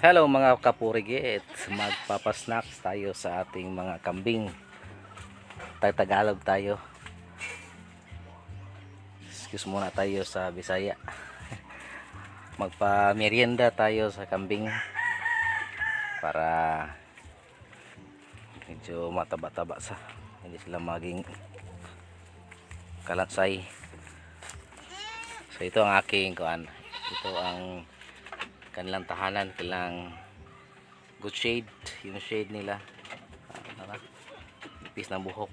Hello mga kapurigit, magpapasnacks tayo sa ating mga kambing. Tagalog tayo. Excuse muna tayo sa Bisaya. Magpa-merienda tayo sa kambing para medyo mataba-taba sa hindi sila maging kalansay. So ito ang aking kuan. Ito ang kanilang tahanan, kanilang good shade, yung shade nila. Ah, Ipis ng buhok.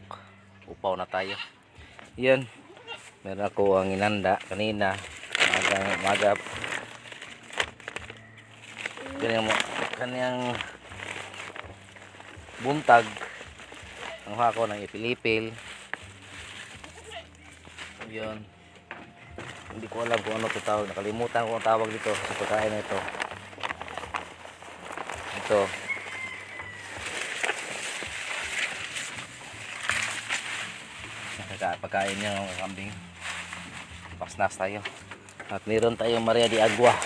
Upaw na tayo. Yan. Meron ako ang inanda kanina. Magang, maga. Kanyang, kanyang buntag. Ang ako ng ipilipil. Yun. Hindi ko alam kung ano ito tawag. Nakalimutan ko ang tawag dito sa pagkain na ito. Ito. Pagka- Pagkain niya ng kambing. Pasnas tayo. At meron tayong Maria de Agua.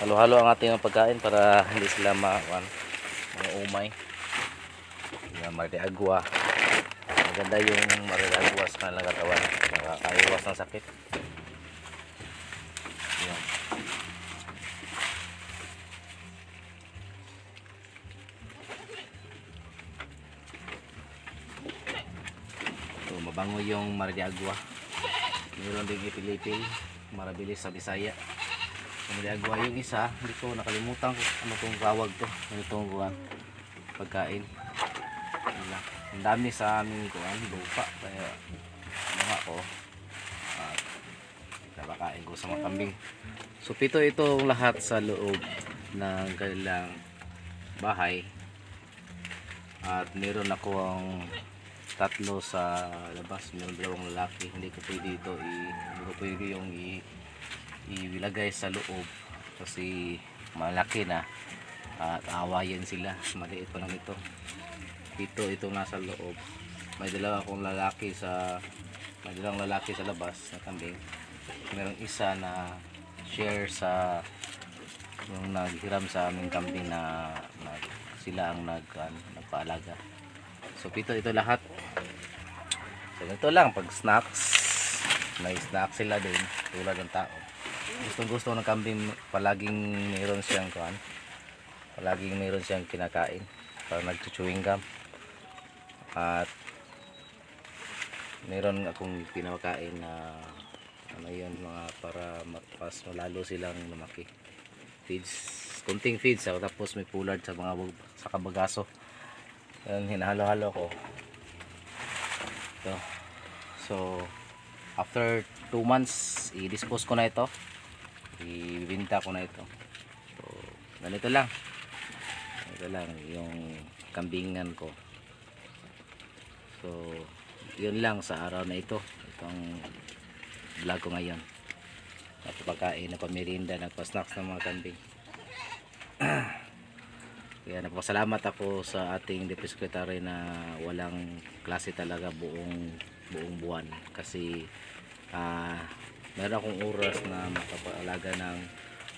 Halo-halo ang ating pagkain para hindi sila ma mga umay. Maria de Agua. Maganda yung Agua sa kanilang katawan. Nakakaiwas ng sakit. Yan. So, mabango yung Maria de Agua. Meron din ipilipil. Marabilis sa Bisaya. Yung Maria de Agua yung isa, hindi ko nakalimutan ano tong tawag to. Ano tong pagkain. Wala. Ang dami sa aming kuhan, lupa. Kaya mga ko at napakain ko sa mga kambing. So pito itong lahat sa loob ng kanilang bahay. At meron ako ang tatlo sa labas, meron dalawang lalaki. Hindi ko pwede ito i hindi ko pwede yung i ilagay sa loob kasi malaki na at awayan sila maliit pa lang ito ito ito nasa loob. May dalawa akong lalaki sa may dalawang lalaki sa labas na kambing. Merong isa na share sa yung naghiram sa aming kambing na, na sila ang nag ano, nagpaalaga. So pito ito lahat. So ito lang pag snacks may snacks sila din tulad ng tao. Gustong gusto ng kambing palaging mayroon siyang kuan palaging mayroon siyang kinakain parang nagchuchewing gum at meron akong pinakain na ano yun mga para mas malalo silang lumaki. Feeds kunting feeds ah, tapos may pullard sa mga sa kabagaso. Yan hinahalo-halo ko. Ito. So after 2 months i-dispose ko na ito. Ibinta ko na ito. So ganito lang. Ito lang yung kambingan ko so yun lang sa araw na ito. Itong vlog ko ngayon. Napapakain napamerinda nagpa-snacks ng mga kambing. Kaya napasalamat ako sa ating Deputy Secretary na walang klase talaga buong buong buwan. Kasi ah meron akong oras na makapaalaga ng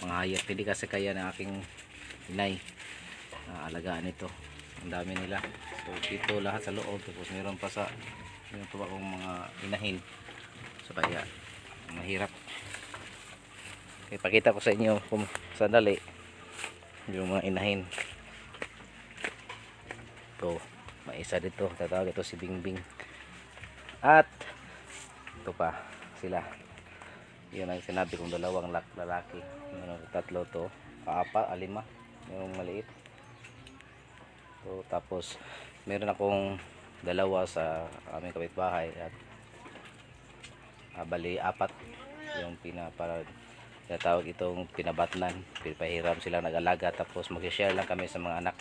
mga hayop. Hindi kasi kaya ng aking inay na alagaan ito ang dami nila. So dito lahat sa loob. Tapos meron pa sa meron pa akong mga inahin. So kaya mahirap. Ipakita ko sa inyo kung sandali yung mga inahin. Ito may isa dito. Tatawag ito si Bingbing. At ito pa sila. Yun ang sinabi kong dalawang lak lalaki tatlo to. Aapa alima. Yung maliit tapos meron akong dalawa sa aming kapitbahay at ah, bali apat yung pina para tinatawag itong pinabatnan pinapahiram sila nag-alaga tapos mag-share lang kami sa mga anak.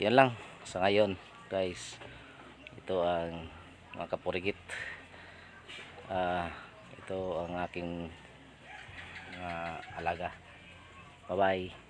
Yan lang sa ngayon guys. Ito ang mga kapurigit. Ah ito ang aking mga alaga. Bye bye